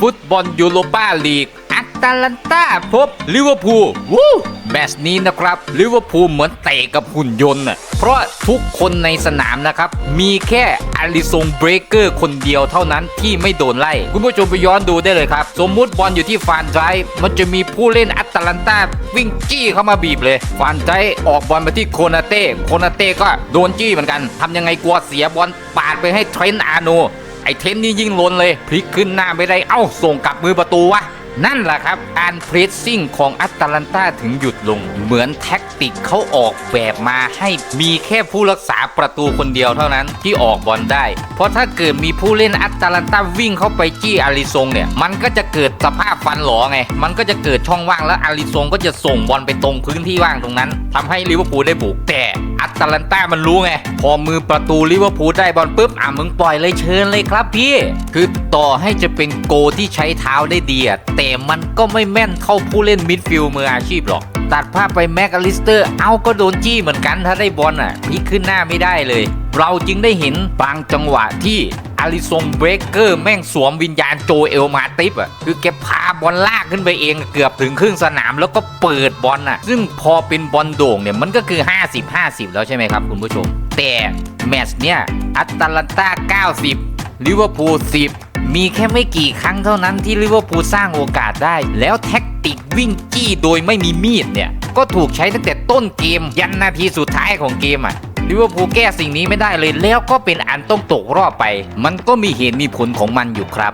ฟุตบอลยูโรปาลีกอัตแลนตาพบลิเวอร์พูลวู้แมตช์นี้นะครับลิเวอร์พูลเหมือนเตะกับหุ่นยนต์น่ะเพราะทุกคนในสนามนะครับ มีแค่อาริซงเบรกเกอร์คนเดียวเท่านั้นที่ไม่โดนไล่ คุณผู้ชมไปย้อนดูได้เลยครับ สมมุติบอลอยู่ที่ฟานไจมันจะมีผู้เล่นอัตแลนตาวิ่งจี้เข้ามาบีบเลย ฟานไจออกบอลมาที่โคนาเต้โคนาเต้ก็โดนจี้เหมือนกันทำยังไงกลัวเสียบอลปาดไปให้เทรนต์อาร์โน ไอเทนนี่ยิ่งลนเลย พลิกขึ้นหน้าไม่ได้เอ้าส่งกลับมือประตูวะนั่นแหละครับการเพรสซิ่งของอัตแลนตาถึงหยุดลง เหมือนแท็กติกเขาออกแบบมาให้มีแค่ผู้รักษาประตูคนเดียวเท่านั้นที่ออกบอลได้ เพราะถ้าเกิดมีผู้เล่นอัตแลนตาวิ่งเข้าไปจี้อาริซงเนี่ย มันก็จะเกิดสภาพฟันหลอไง มันก็จะเกิดช่องว่างแล้วอาริซงก็จะส่งบอลไปตรงพื้นที่ว่างตรงนั้นทำให้ลิเวอร์พูลได้บุกแต่อัตแลนตามันรู้ไง พอมือประตูลิเวอร์พูลได้บอลปุ๊บอะมึงปล่อยเลยเชิญเลยครับพี่ คือต่อให้จะเป็นโกที่ใช้เท้าได้ดีแต่มันก็ไม่แม่นเข้าผู้เล่นมิดฟิลด์มืออาชีพหรอกตัดภาพไปแม็กอลิสเตอร์ เอาก็โดนจี้เหมือนกันถ้าได้บอลอะพลิกขึ้นหน้าไม่ได้เลย เราจึงได้เห็นบางจังหวะที่ อาริซงเบเกอร์แม่งสวมวิญญาณโจเอลมาติฟอะคือแกพาบอลลากขึ้นไปเองเกือบถึงครึ่งสนามแล้วก็เปิดบอลอะ ซึ่งพอเป็นบอลโด่งเนี่ยมันก็คือ 50-50 แล้วใช่ไหมครับคุณผู้ชม แต่แมตช์เนี่ยอัตแลนตา 90 ลิเวอร์พูล 10 มีแค่ไม่กี่ครั้งเท่านั้นที่ลิเวอร์พูลสร้างโอกาสได้ แล้วแท็กติกวิ่งจี้โดยไม่มีมีดเนี่ย ก็ถูกใช้ตั้งแต่ต้นเกมยันนาทีสุดท้ายของเกมอะ ลิเวอร์พูลแก้สิ่งนี้ไม่ได้เลยแล้วก็เป็นอันต้องตกรอบไป มันก็มีเหตุมีผลของมันอยู่ครับ